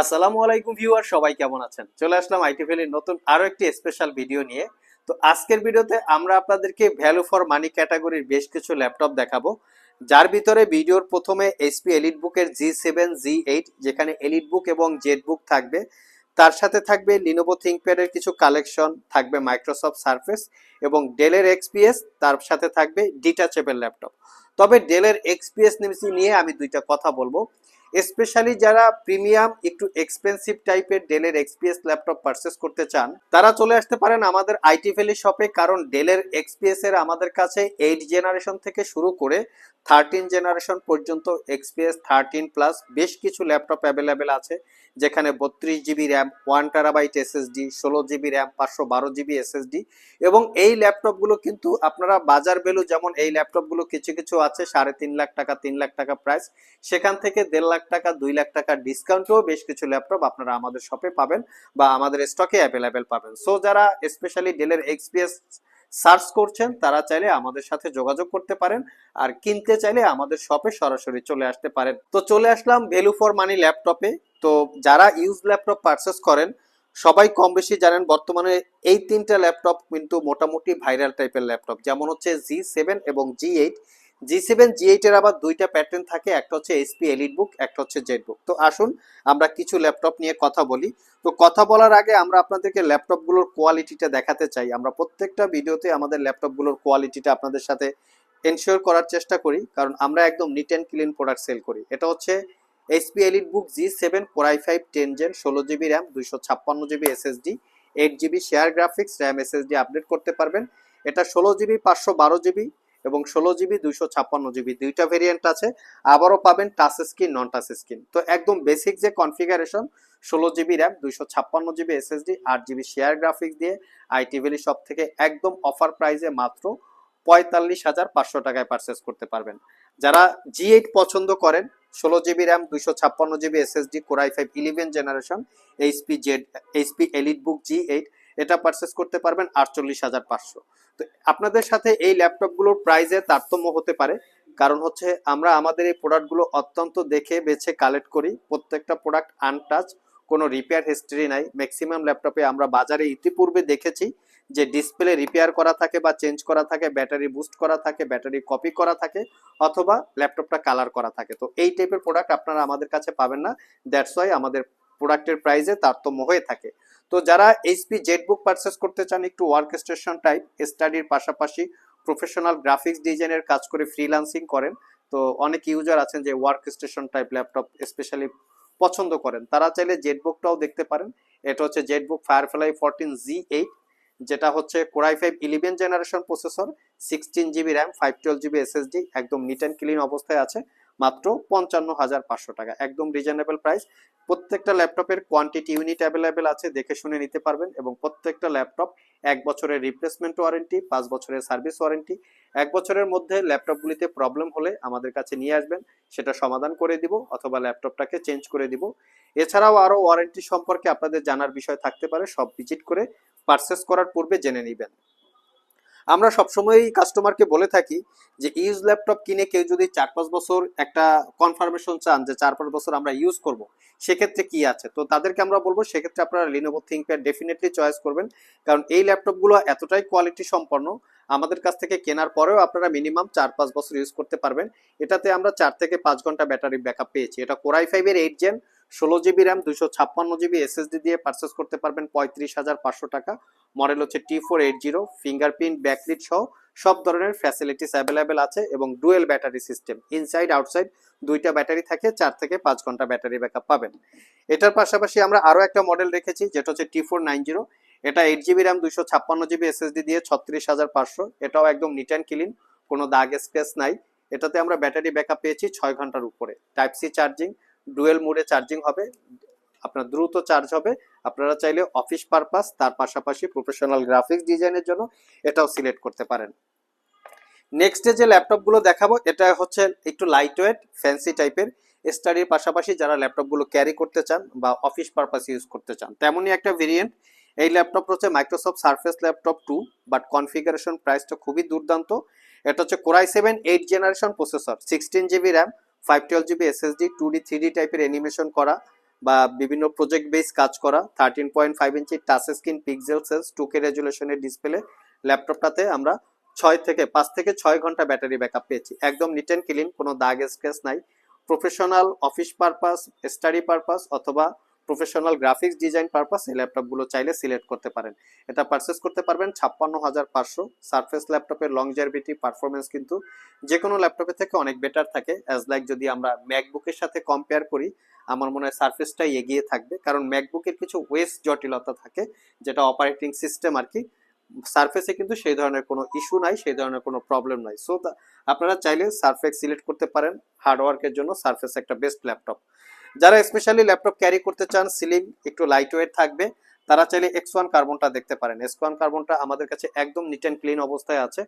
আসসালামু আলাইকুম ভিউয়ার, সবাই কেমন আছেন? চলে আসলাম আইটি ভ্যালির নতুন আরও একটি স্পেশাল ভিডিও নিয়ে। তো আজকের ভিডিওতে আমরা আপনাদেরকে ভ্যালু ফর মানি ক্যাটাগরির বেশ কিছু ল্যাপটপ দেখাবো। যার ভিতরে ভিডিওর প্রথমে এইচপি এলিট বুকের জি সেভেন জি এইট যেখানে এলিট বুক এবং জেড বুক থাকবে। তার সাথে থাকবে লিনোভো থিঙ্কপ্যাডের কিছু কালেকশন থাকবে মাইক্রোসফট সার্ফেস এবং ডেলের এক্সপিএস তার সাথে থাকবে ডিটাচেবল ল্যাপটপ তবে ডেলের এক্সপিএস নিয়ে আমি দুইটা কথা বলব। স্পেশালি যারা প্রিমিয়াম একটু এক্সপেন্সিভ টাইপের ডেলের এক্সপিএস ল্যাপটপ পারচেস করতে চান, তারা চলে আসতে পারেন আমাদের আইটি ভ্যালি শপে কারণ ডেলের এক্সপিএস এর আমাদের কাছে এইট জেনারেশন থেকে শুরু করে থার্টিন জেনারেশন পর্যন্ত এক্সপিএস থার্টিন প্লাস বেশ কিছু ল্যাপটপ অ্যাভেলেবেল আছে, যেখানে বত্রিশ GB RAM one terabyte SSD ষোলো জিবি র্যাম পাঁচশো বারো জিবি এসএসডি এবং এই ল্যাপটপগুলো কিন্তু আপনারা বাজার ভ্যালু যেমন এই ল্যাপটপগুলো কিছু কিছু আছে, সাড়ে তিন লাখ টাকা, তিন লাখ টাকা প্রাইস সেখান থেকে দেড় লাখ টাকা, দুই লাখ টাকা ডিসকাউন্টেও বেশ কিছু ল্যাপটপ আপনারা আমাদের শপে পাবেন বা আমাদের স্টকে অ্যাভেলেবেল পাবেন। সো যারা স্পেশালি ডেলের এক্সপিএস সার্চ করছেন, তারা চাইলে আমাদের সাথে যোগাযোগ করতে পারেন আর কিনতে চাইলে আমাদের শপে সরাসরি চলে আসতে পারেন। তো, চলে আসলাম ভ্যালু ফর মানি ল্যাপটপে তো, যারা ইউজ ল্যাপটপ পারচেস করেন, সবাই কম বেশি জানেন বর্তমানে এই তিনটা ল্যাপটপ কিন্তু মোটামুটি ভাইরাল টাইপের ল্যাপটপ যেমন হচ্ছে জি সেভেন এবং জি এইট জি সেভেন জি এইটের আবার দুইটা প্যাটার্ন থাকে, একটা হচ্ছে এসপি এলিট বুক একটা হচ্ছে জেড বুক তো আসুন, আমরা কিছু ল্যাপটপ নিয়ে কথা বলি। তো কথা বলার আগে আমরা আপনাদেরকে ল্যাপটপগুলোর কোয়ালিটিটা দেখাতে চাই। আমরা প্রত্যেকটা ভিডিওতে আমাদের ল্যাপটপগুলোর কোয়ালিটিটা আপনাদের সাথে এনশিওর করার চেষ্টা করি, কারণ আমরা একদম neat and clean product sale করি। এটা হচ্ছে HP elite book G seven core i five ten gen ষোলো জিবি র্যাম দুইশো ছাপ্পান্ন GB SSD eight GB share graphics RAM SSD update করতে পারবেন। এটা ষোলো জিবি পাঁচশো বারো জিবি এবং ষোলো জিবি, দুইশো ছাপ্পান্ন জিবি দুইটা ভেরিয়েন্ট আছে। আবারও পাবেন touch screen non touch screen তো একদম বেসিক যে কনফিগারেশন ষোলো জিবি র্যাম দুইশো ছাপ্পান্ন জিবি এসএসডি আট জিবি শেয়ার গ্রাফিক্স দিয়ে আইটি শপ থেকে একদম অফার প্রাইসে মাত্র পঁয়তাল্লিশ হাজার পাঁচশো টাকায় পারচেস করতে পারবেন। যারা জি এইট পছন্দ করেন, ষোলো জিবি র্যাম দুইশো ছাপ্পান্ন GB SSD core i five eleven generation HP Z HP elite book G eight এটা পারচেস করতে পারবেন আটচল্লিশ হাজার পাঁচশো। তো আপনাদের সাথে এই ল্যাপটপগুলোর প্রাইজে তারতম্য হতে পারে। কারণ হচ্ছে আমরা আমাদের এই প্রোডাক্টগুলো অত্যন্ত দেখে, বেছে কালেক্ট করি। প্রত্যেকটা প্রোডাক্ট আনটাচ কোনো রিপেয়ার হিস্ট্রি নাই। ম্যাক্সিমাম ল্যাপটপে আমরা বাজারে ইতিপূর্বে দেখেছি যে ডিসপ্লে রিপেয়ার করা থাকে বা চেঞ্জ করা থাকে ব্যাটারি বুস্ট করা থাকে ব্যাটারি কপি করা থাকে, অথবা ল্যাপটপটা কালার করা থাকে। তো এই টাইপের প্রোডাক্ট আপনারা আমাদের কাছে পাবেন না। দ্যাটস ওয়াই আমাদের প্রোডাক্টের প্রাইসে তারতম্য হয়ে থাকে। তো যারা এইচপি জেট বুক পারচেস করতে চান, একটু ওয়ার্ক স্টেশন টাইপ স্টাডির পাশাপাশি প্রফেশনাল গ্রাফিক্স ডিজাইনের কাজ করে ফ্রিল্যান্সিং করেন, তো অনেক ইউজার আছেন যে work station type laptop specially পছন্দ করেন। তারা চাইলে জেট বুকটাও দেখতে পারেন। এটা হচ্ছে Z book Firefly fourteen G eight যেটা হচ্ছে core i five eleven generation processor sixteen GB RAM five twelve GB SSD একদম নিট অ্যান্ড ক্লিন অবস্থায় আছে। মাত্র পঞ্চান্ন হাজার পাঁচশো টাকা। একদম রিজনেবল প্রাইস প্রত্যেকটা ল্যাপটপের কোয়ান্টিটি ইউনিট অ্যাভেলেবেল আছে, দেখে শুনে নিতে পারবেন। এবং প্রত্যেকটা ল্যাপটপ এক বছরের রিপ্লেসমেন্ট ওয়ারেন্টি পাঁচ বছরের সার্ভিস ওয়ারেন্টি এক বছরের মধ্যে ল্যাপটপগুলিতে প্রবলেম হলে আমাদের কাছে নিয়ে আসবেন। সেটা সমাধান করে দিব অথবা ল্যাপটপটাকে চেঞ্জ করে দিব। এছাড়াও আরও ওয়ারেন্টি সম্পর্কে আপনাদের জানার বিষয় থাকতে পারে। সব ভিজিট করে পারচেস করার পূর্বে জেনে নেবেন। আমরা সবসময়ই কাস্টমারকে বলে থাকি যে ইউজ ল্যাপটপ কিনে কেউ যদি চার পাঁচ বছর একটা কনফার্মেশন চান যে, চার পাঁচ বছর আমরা ইউজ করব, সেক্ষেত্রে কি আছে? তো তাদেরকে আমরা বলব, সেক্ষেত্রে আপনারা লিনোভো থিঙ্কপ্যাড ডেফিনেটলি চয়েস করবেন। কারণ এই ল্যাপটপগুলো এতটাই কোয়ালিটি সম্পন্ন, আমাদের কাছ থেকে কেনার পরেও আপনারা মিনিমাম চার পাঁচ বছর ইউজ করতে পারবেন। এটাতে আমরা চার থেকে পাঁচ ঘণ্টা ব্যাটারি ব্যাকআপ পেয়েছি। এটা কোরাই ফাইভের এইট জেন ষোলো জিবি র্যাম দুশো ছাপ্পান্ন জিবি এসএসডি দিয়ে পারচেস করতে পারবেন পঁয়ত্রিশ হাজার পাঁচশো টাকা। মডেল হচ্ছে T four eight zero fingerprint backlit সহ সব ধরনের ফ্যাসিলিটিস অ্যাভেলেবেল আছে এবং dual battery system inside outside দুইটা ব্যাটারি থাকে, চার থেকে পাঁচ ঘণ্টা ব্যাটারি ব্যাকআপ পাবেন। এটার পাশাপাশি আমরা আরও একটা মডেল রেখেছি, যেটা হচ্ছে টি ফোর নাইন জিরো এটা এইট জিবি র্যাম, দুইশো ছাপ্পান্ন জিবি এসএসডি দিয়ে ছত্রিশ হাজার পাঁচশো। এটাও একদম নিট অ্যান্ড ক্লিন কোনো দাগ স্ক্র্যাচ নাই। এটাতে আমরা ব্যাটারি ব্যাকআপ পেয়েছি ছয় ঘণ্টার উপরে। টাইপ সি চার্জিং ডুয়েল মোডে চার্জিং হবে, আপনার দ্রুত চার্জ হবে। আপনারা চাইলে অফিস পারপাস, তার পাশাপাশি প্রফেশনাল গ্রাফিক্স ডিজাইনের জন্য এটাও সিলেক্ট করতে পারেন। নেক্সটে যে ল্যাপটপগুলো দেখাবো, এটা হচ্ছে একটু লাইট ওয়েট ফ্যান্সি টাইপের স্টাডির পাশাপাশি যারা ল্যাপটপগুলো ক্যারি করতে চান বা অফিস পারপাস ইউজ করতে চান, তেমনই একটা ভেরিয়েন্ট এই ল্যাপটপ হচ্ছে Microsoft Surface laptop two but configuration প্রাইসটা খুবই দুর্দান্ত। এটা হচ্ছে core i seven eight generation processor sixteen GB RAM five twelve GB SSD two D three D টাইপের অ্যানিমেশন করা বা বিভিন্ন প্রজেক্ট বেস কাজ করা thirteen point five inch touch screen PixelSense two K রেজুলেশনের display ল্যাপটপটাতে আমরা ছয় থেকে, পাঁচ থেকে ছয় ঘণ্টা ব্যাটারি ব্যাকআপ পেয়েছি। একদম নিট অ্যান্ড ক্লিন কোনো দাগ স্ক্রেচ নাই। Professional office purpose study purpose অথবা প্রফেশনাল গ্রাফিক্স ডিজাইন পারপাস এই ল্যাপটপগুলো চাইলে সিলেক্ট করতে পারেন। এটা পারচেস করতে পারবেন ছাপ্পান্ন হাজার পাঁচশো। সারফেস ল্যাপটপের লংজারভিটি পারফরমেন্স কিন্তু যে কোনো ল্যাপটপের থেকে অনেক বেটার থাকে। অ্যাজ লাইক যদি আমরা ম্যাকবুকের সাথে কম্পেয়ার করি, আমার মনে হয় সারফেসটাই এগিয়ে থাকবে। কারণ ম্যাকবুকের কিছু ওয়েস্ট জটিলতা থাকে, যেটা অপারেটিং সিস্টেম আর কি। সারফেসে কিন্তু সেই ধরনের কোনো ইস্যু নাই, সেই ধরনের কোনো প্রবলেম নাই। সো আপনারা চাইলে সারফেস সিলেক্ট করতে পারেন। হার্ডওয়ার্কের জন্য সারফেস একটা বেস্ট ল্যাপটপ যারা স্পেশালি ল্যাপটপ ক্যারি করতে চান সিলিং একটু লাইট ওয়েট থাকবে, তারা চাইলে এক্স ওয়ান কার্বনটা দেখতে পারেন। এক্স ওয়ান কার্বনটা আমাদের কাছে একদম নিট অ্যান্ড ক্লিন অবস্থায় আছে।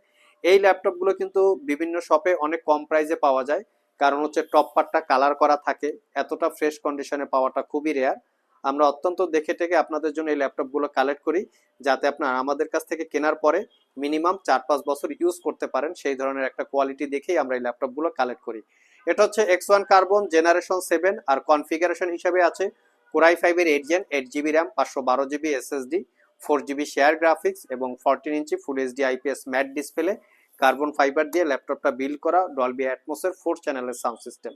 এই ল্যাপটপগুলো কিন্তু বিভিন্ন শপে অনেক কম প্রাইসে পাওয়া যায়। কারণ হচ্ছে টপ পার্টটা কালার করা থাকে। এতটা ফ্রেশ কন্ডিশনে পাওয়াটা খুবই রেয়ার আমরা অত্যন্ত দেখে টেকে আপনাদের জন্য এই ল্যাপটপগুলো কালেক্ট করি, যাতে আপনার আমাদের কাছ থেকে কেনার পরে মিনিমাম চার পাঁচ বছর ইউজ করতে পারেন। সেই ধরনের একটা কোয়ালিটি দেখেই আমরা এই ল্যাপটপগুলো কালেক্ট করি। এটা হচ্ছে X one carbon generation seven আর কনফিগারেশন হিসাবে আছে কোরাই ফাইভের eight gen eight GB RAM পাঁচশো বারো GB SSD four GB share graphics এবং fourteen inch full HD IPS matte display carbon fibre দিয়ে ল্যাপটপটা বিল্ড করা ডলবি অ্যাটমোসের ফোর চ্যানেলের সাউন্ড সিস্টেম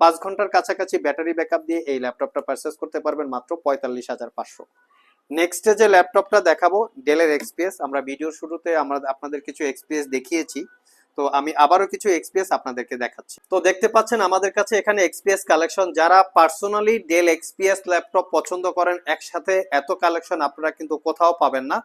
পাঁচ ঘণ্টার কাছাকাছি ব্যাটারি ব্যাকআপ দিয়ে এই ল্যাপটপটা পারচেস করতে পারবেন মাত্র পঁয়তাল্লিশ হাজার পাঁচশো। নেক্সটে যে ল্যাপটপটা দেখাবো ডেলের এক্সপিএস আমরা ভিডিওর শুরুতে আমরা আপনাদের কিছু এক্সপিএস দেখিয়েছি। তো আমি আবারও কিছু এক্সপিএস আপনাদেরকে দেখাচ্ছি। তো দেখতে পাচ্ছেন আমাদের কাছে এখানে এক্সপিএস কালেকশন যারা পার্সোনালি ডেল এক্সপিএস ল্যাপটপ পছন্দ করেন, একসাথে এত কালেকশন আপনারা কিন্তু কোথাও পাবেন না।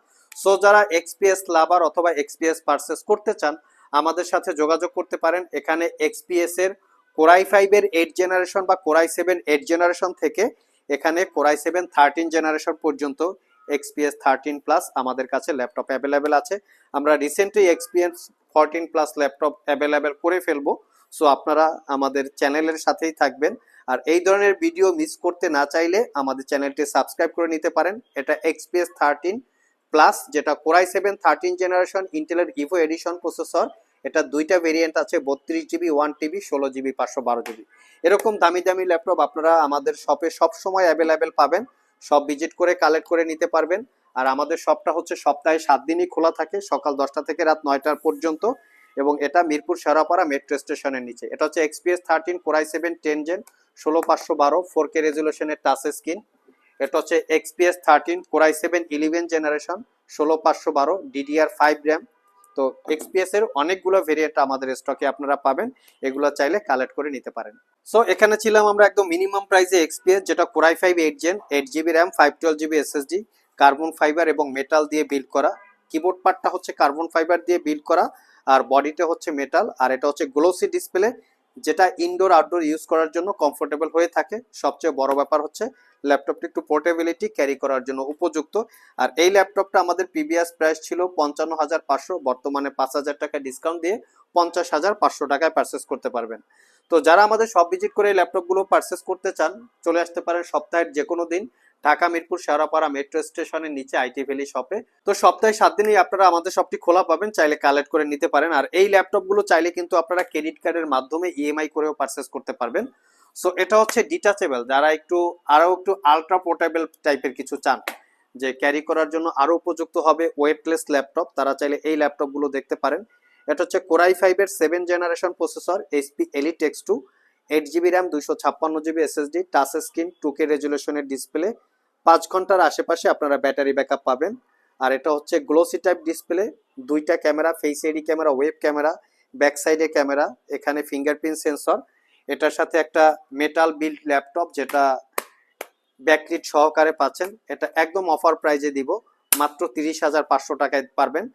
সো যারা এক্সপিএস লাভার অথবা এক্সপিএস পারচেস করতে চান, আমাদের সাথে যোগাযোগ করতে পারেন। এখানে এক্সপিএস এর কোরাই ফাইভের এইট জেনারেশন বা core i seven eight generation থেকে এখানে core i seven thirteen generation পর্যন্ত এক্সপিএস থার্টিন প্লাস আমাদের কাছে ল্যাপটপ অ্যাভেলেবেল আছে। আমরা recently XPS fourteen plus laptop available করে ফেলব। সো আপনারা আমাদের চ্যানেলের সাথেই থাকবেন। আর এই ধরনের ভিডিও মিস করতে না চাইলে আমাদের চ্যানেলটি সাবস্ক্রাইব করে নিতে পারেন। এটা এক্সপিএস থার্টিন প্লাস যেটা core i seven thirteen generation ইন্টেলের ইভো এডিশন প্রসেসর এটা দুইটা ভেরিয়েন্ট আছে, বত্রিশ জিবি ওয়ান টিবি ষোলো জিবি পাঁচশো বারো জিবি এরকম দামি দামি ল্যাপটপ আপনারা আমাদের শপে সবসময় অ্যাভেলেবেল পাবেন। সব ভিজিট করে কালেক্ট করে নিতে পারবেন। আর আমাদের শপটা হচ্ছে সপ্তাহে সাত দিনই খোলা থাকে, সকাল দশটা থেকে রাত নয়টার পর্যন্ত। এবং এটা মিরপুর শেরাপাড়া মেট্রো স্টেশনের নিচে। এটা হচ্ছে XPS thirteen core i seven ten gen ষোলো পাঁচশো বারো ফোর কে রেজুলেশনের টাচ স্ক্রিন এটা হচ্ছে XPS thirteen core i seven eleven generation ষোলো পাঁচশো বারো ডিডিআর ফাইভ র্যাম তো এক্সপিএস এর অনেকগুলো ভেরিয়েন্ট আমাদের স্টকে আপনারা পাবেন, এগুলো চাইলে কালেক্ট করে নিতে পারেন। সো এখানে ছিলাম আমরা একদম মিনিমাম প্রাইসে এক্সপিএস যেটা core i five eight gen eight GB RAM five twelve GB SSD carbon fibre এবং মেটাল দিয়ে বিল্ড করা। কিবোর্ড পার্টটা হচ্ছে কার্বন ফাইবার দিয়ে বিল্ড করা আর বডিটা হচ্ছে মেটাল আর এটা হচ্ছে গ্লোসি ডিসপ্লে যেটা ইনডোর আউটডোর ইউজ করার জন্য কমফোর্টেবল হয়ে থাকে। সবচেয়ে বড় ব্যাপার হচ্ছে ল্যাপটপটি একটু পোর্টেবিলিটি ক্যারি করার জন্য উপযুক্ত। আর এই ল্যাপটপটা আমাদের প্রিভিয়াস প্রাইস ছিল পঞ্চান্ন হাজার পাঁচশো, বর্তমানে পাঁচ হাজার টাকা ডিসকাউন্ট দিয়ে পঞ্চাশ হাজার পাঁচশো টাকায় পারচেস করতে পারবেন। তো যারা আমাদের সব ভিজিট করে এই ল্যাপটপগুলো পারচেস করতে চান, চলে আসতে পারেন সপ্তাহের যে কোনো দিন। ঢাকা, মিরপুর, শেওড়াপাড়া মেট্রো স্টেশনের নিচে আইটি ভ্যালি শপে তো সপ্তাহে সাত দিনই আপনারা আমাদের শপটি খোলা পাবেন, চাইলে কালেক্ট করে নিতে পারেন। আর এই ল্যাপটপগুলো চাইলে কিন্তু আপনারা ক্রেডিট কার্ডের মাধ্যমে ইএমআই করেও পারচেস করতে পারবেন। সো এটা হচ্ছে ডিটাচেবল যারা একটু, আরও একটু আলট্রা পোর্টেবল টাইপের কিছু চান, যে ক্যারি করার জন্য আরও উপযুক্ত হবে ওয়েটলেস ল্যাপটপ তারা চাইলে এই ল্যাপটপগুলো দেখতে পারেন। এটা হচ্ছে কোরাই ফাইভের seven generation processor HP elite X two eight GB RAM দুইশো ছাপ্পান্ন GB SSD touch screen two K রেজুলেশনের display পাঁচ ঘণ্টার আশেপাশে আপনারা ব্যাটারি ব্যাকআপ পাবেন। আর এটা হচ্ছে গ্লোসি টাইপ ডিসপ্লে, দুইটা camera, face ID camera, web camera, back সাইডে ক্যামেরা, এখানে ফিঙ্গারপ্রিন্ট সেন্সর। এটার সাথে একটা মেটাল বিল্ড ল্যাপটপ যেটা ব্যাকলিট সহকারে পাচ্ছেন। এটা একদম অফার প্রাইজে দিব, মাত্র তিরিশ হাজার পাঁচশো টাকায় পারবেন।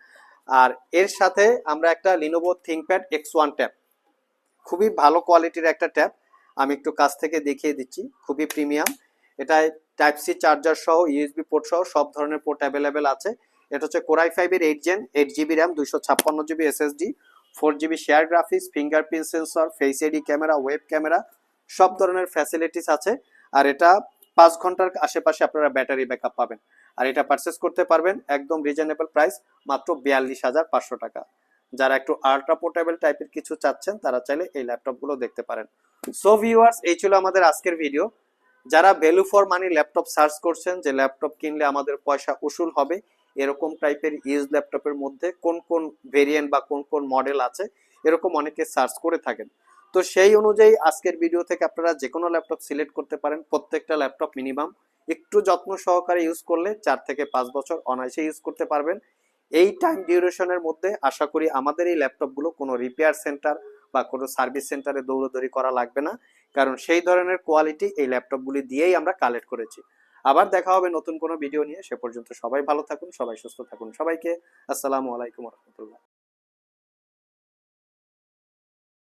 আর এর সাথে আমরা একটা Lenovo ThinkPad X one tab খুবই ভালো কোয়ালিটির একটা ট্যাব আমি একটু কাছ থেকে দেখিয়ে দিচ্ছি, খুবই প্রিমিয়াম এটায় টাইপ সি চার্জার সহ ইউএসবি পোর্ট সহ সব ধরনের পোর্ট অ্যাভেলেবেল আছে। এটা হচ্ছে কোরাই ফাইভের eight gen eight GB RAM দুইশো ছাপ্পান্ন GB SSD four GB share graphics fingerprint sensor face ID camera web camera সব ধরনের ফ্যাসিলিটিস আছে। আর এটা পাঁচ ঘণ্টার আশেপাশে আপনারা ব্যাটারি ব্যাকআপ পাবেন। আর এটা পারচেস করতে পারবেন একদম রিজনেবল প্রাইস মাত্র বিয়াল্লিশ হাজার পাঁচশো টাকা। যারা একটু আল্ট্রা পোর্টেবল টাইপের কিছু চাচ্ছেন, তারা চাইলে এই ল্যাপটপগুলো দেখতে পারেন। সো ভিউয়ার্স এই ছিল আমাদের আজকের ভিডিও যারা value for money laptop search করছেন, যে ল্যাপটপ কিনলে আমাদের পয়সা উসুল হবে, এরকম টাইপের ইউজ ল্যাপটপের মধ্যে কোন কোন ভেরিয়েন্ট বা কোন কোন মডেল আছে, এরকম অনেকে সার্চ করে থাকেন। তো সেই অনুযায়ী আজকের ভিডিও থেকে আপনারা যে কোনো ল্যাপটপ সিলেক্ট করতে পারেন, প্রত্যেকটা ল্যাপটপ মিনিমাম একটু যত্ন সহকারে ইউজ করলে চার থেকে পাঁচ বছর অনায়াসে ইউজ করতে পারবেন। এই টাইম ডিউরেশনের মধ্যে আশা করি আমাদের এই ল্যাপটপগুলো কোনো রিপেয়ার সেন্টার বা কোনো সার্ভিস সেন্টারে দৌড়দৌড়ি করা লাগবে না। কারণ সেই ধরনের কোয়ালিটি এই ল্যাপটপগুলি দিয়েই আমরা কালেক্ট করেছি। আবার দেখা হবে নতুন কোনো ভিডিও নিয়ে, সে পর্যন্ত সবাই ভালো থাকুন, সবাই সুস্থ থাকুন। সবাইকে আসসালামু আলাইকুম রহমতুল্লাহ।